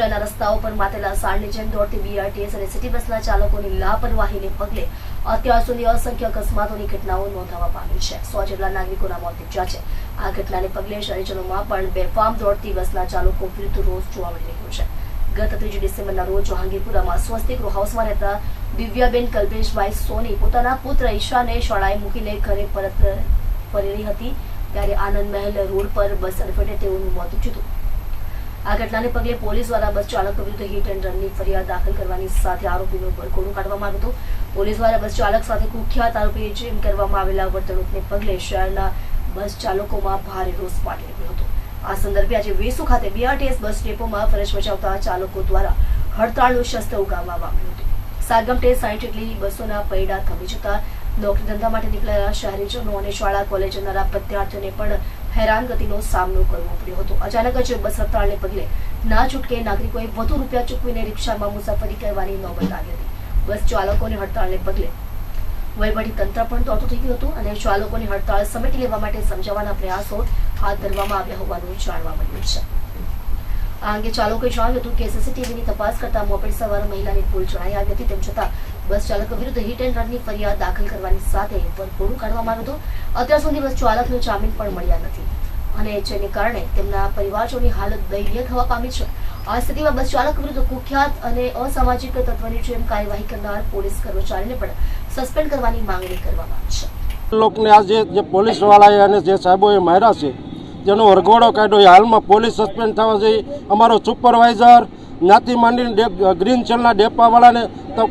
શહેરના રસ્તાઓ પર માતેલા સાણની જેમ દોડતી બીઆરટીએસ અને સિટી બસના ચાલકોની લાપરવાહીને પગલે અત્યાર સુધી અસંખ્ય અકસ્માતોની ઘટનાઓ નોંધાવા પામી છે. સો જેટલા નાગરિકોના મોત નીપજ્યા છે. આ ઘટનાને પગલે શહેરીજનોમાં પણ બેફામ દોડતી બસના ચાલકો વિરુદ્ધ રોષ જોવા મળી રહ્યો છે. ગત ત્રીજી ડિસેમ્બરના રોજ જહાંગીરપુરામાં સ્વસ્તિક હાઉસમાં રહેતા દિવ્યાબેન કલ્પેશભાઈ સોની પોતાના પુત્ર ઈશાને શાળાએ મૂકીને ઘરે પરત ફરી હતી. ત્યારે આનંદ મહેલ રોડ પર બસ અડફેટે તેઓનું મોત હતું. આ ઘટનાને પગલે પોલીસ દ્વારા બસ ચાલક વિરુદ્ધ હિટ એન્ડ રનની ફરિયાદ દાખલ કરવાની સાથે આરોપીનો પરખોડું કાઢવામાં આવ્યો હતો. પોલીસ દ્વારા બસ ચાલક સાથે કુખ્યાત આરોપી જેમ કરવામાં આવેલા વર્તણૂકને પગલે શહેરના બસ ચાલકોમાં ભારે રોષ પાડી રહ્યો હતો. આ સંદર્ભે આજે વેસુ ખાતે બીઆરટીએસ બસ ડેપોમાં ફરજ બજાવતા ચાલકો દ્વારા હડતાળનું શસ્ત્ર ઉગામવામાં આવ્યું હતું. સાગમટે સાઈઠ જેટલી બસોના પૈડા થમી જતા નોકરી ધંધા માટે નીકળેલા શહેરીજનો અને શાળા કોલેજ જનારા વિદ્યાર્થીઓને પણ હેરાનગતિનો સામનો કરવો પડ્યો હતો. અચાનક જ બસ હડતાળને પગલે ના છૂટકે નાગરિકોએ વધુ રૂપિયા ચૂકવીને રિક્ષામાં મુસાફરી કરવાની નોબત આવી હતી. બસ ચાલકોની હડતાળને પગલે વહીવટી તંત્ર પણ દોડતું થઈ ગયું હતું અને ચાલકોની હડતાળ સમેટી લેવા માટે સમજાવવાના પ્રયાસો હાથ ધરવામાં આવ્યા હોવાનું જાણવા મળ્યું છે. આ અંગે ચાલકોએ જણાવ્યું હતું કે સીસીટીવીની તપાસ કરતા મોપેડ સવાર મહિલાની ભૂલ જણાઈ આવી હતી. તેમ છતાં બસ ચાલકો વિરુદ્ધ હિટ એન્ડ રનની ફરિયાદ દાખલ કરવાની સાથે પરપોડું કાઢવામાં આવ્યું હતું. અત્યાર સુધી બસ ચાલકનો જામીન પણ મળ્યા નથી. અને જેને કારણે તેમના પરિવારજોની હાલત દયનીય થવા પામી છે. આ સ્થિતિમાં બસ ચાલક વિરુદ્ધ કુખ્યાત અને અસામાજિક તત્વની જેમ કાર્યવાહી કરનાર પોલીસ કર્મચારીને પણ સસ્પેન્ડ કરવાની માંગણી કરવામાં આવી છે. લોકોને આ જે જે પોલીસવાળાએ અને જે સાહેબોએ માર્યા છે જેનો વરઘોડો કાઢ્યો એ હાલમાં પોલીસ સસ્પેન્ડ થવા જોઈએ અમારો સુપરવાઇઝર, જ્ઞાતિ માંડીને ગ્રીન ચલના ડેપાવાળાને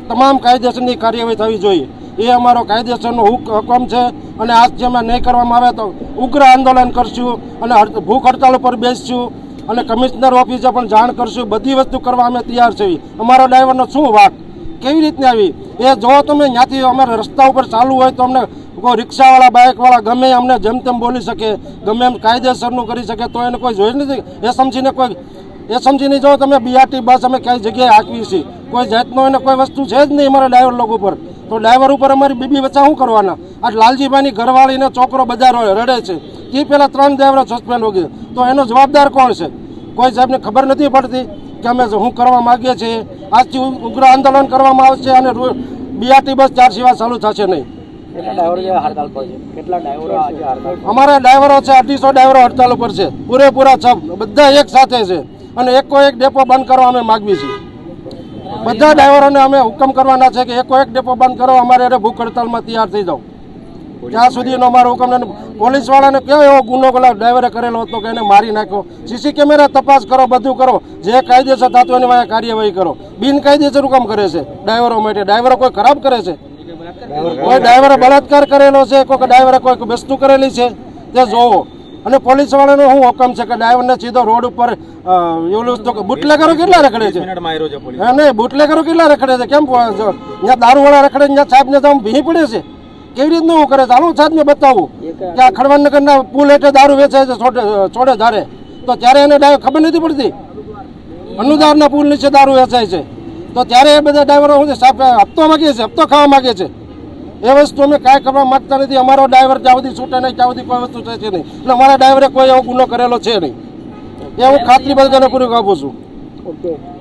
તમામ કાયદેસરની કાર્યવાહી થવી જોઈએ. એ અમારો કાયદેસરનો હુક- હુકમ છે અને આજ જેમાં નહીં કરવામાં આવે તો ઉગ્ર આંદોલન કરશું અને ભૂખ હડતાલ ઉપર બેસશું અને કમિશનર ઓફિસે પણ જાણ કરશું. બધી વસ્તુ કરવા અમે તૈયાર છીએ. અમારો ડ્રાઈવરનો શું વાક? કેવી રીતની આવી? એ જો તમે ત્યાંથી અમારે રસ્તા ઉપર ચાલુ હોય તો અમને કોઈ રિક્ષાવાળા, બાઇકવાળા ગમે અમને જેમ તેમ બોલી શકે, ગમે એમ કાયદેસરનું કરી શકે, તો એને કોઈ જોઈ નથી. એ સમજીને કોઈ એ સમજીને જો તમે બીઆરટી બસ અમે કઈ જગ્યાએ હાંકવી છીએ કોઈ જાતનો એને કોઈ વસ્તુ છે જ નહીં અમારા ડ્રાઈવર લોકો ઉપર તો ડ્રાઈવર ઉપર અમારી બીબી વચ્ચે શું કરવાના? આ લાલજીભાઈની ઘરવાળીને છોકરો બધા રડે છે. તે પહેલાં ત્રણ ડ્રાઈવરો સસ્પેન્ડ હો તો એનો જવાબદાર કોણ છે? કોઈ સાહેબને ખબર નથી પડતી કે અમે શું કરવા માગીએ છીએ? આજથી ઉગ્ર આંદોલન કરવામાં આવશે અને બીઆરટી બસ ચાર સિવાય ચાલુ થશે નહીં. અમારા ડ્રાઈવરો છે અઢીસો ડ્રાઈવરો હડતાલ ઉપર છે. પૂરેપૂરા છ બધા એક સાથે છે. અને એકો એક ડેપો બંધ કરવા અમે માગવી છીએ. બધા ડ્રાઈવરોને અમે હુકમ કરવાના છે કે એકો એક ડેપો બંધ કરો અમારે અરે ભૂખ હડતાલમાં તૈયાર થઈ જાઓ. ત્યાં સુધીનો અમારો હુકમ નથી. પોલીસવાળાને કયો એવો ગુનો પેલા ડ્રાઈવરે કરેલો હતો કે એને મારી નાખ્યો? સીસી કેમેરા તપાસ કરો બધું કરો. જે કાયદેસર થતું એની વાંહે કાર્યવાહી કરો. બિનકાયદેસર હુકમ કરે છે ડ્રાઈવરો માટે. ડ્રાઈવરો કોઈ ખરાબ કરે છે? કોઈ ડ્રાઈવરે બળાત્કાર કરેલો છે? કોઈ ડ્રાઈવરે કોઈ વસ્તુ કરેલી છે? તે જોવો. અને પોલીસ વાળાનો શું હુકમ છે કે ડ્રાઈવરને સીધો રોડ ઉપર બુટલેગરો કેટલા રખડે છે? નહીં બુટલેગરો કેટલા રખડે છે? કેમ ત્યાં દારૂવાળા રખડે છે, ત્યાં સાહેબને તો આમ પડે છે? કેવી રીતનું એવું કરે છે. હાલો સાહેબને બતાવું. કે આ ખડવાનગરના પુલ હેઠે દારૂ વેચાય છે છોડે ધારે. તો ત્યારે એને ડાય- ખબર નથી પડતી? અનુદારના પુલ નીચે દારૂ વેચાય છે. તો ત્યારે એ બધા ડ્રાઈવરો શું છે? સાહેબ હપ્તો માગીએ છે હપ્તો ખાવા માગે છે એ વસ્તુ અમે કાંઈ કરવા માંગતા નથી. અમારો ડ્રાઈવર જ્યાં સુધી છૂટે નહીં ત્યાં સુધી કોઈ વસ્તુ થશે નહીં એટલે અમારા ડ્રાઈવરે કોઈ એવો ગુનો કરેલો છે નહીં. એ હું ખાતરી બધાને પૂરી આપું છું. ઓકે.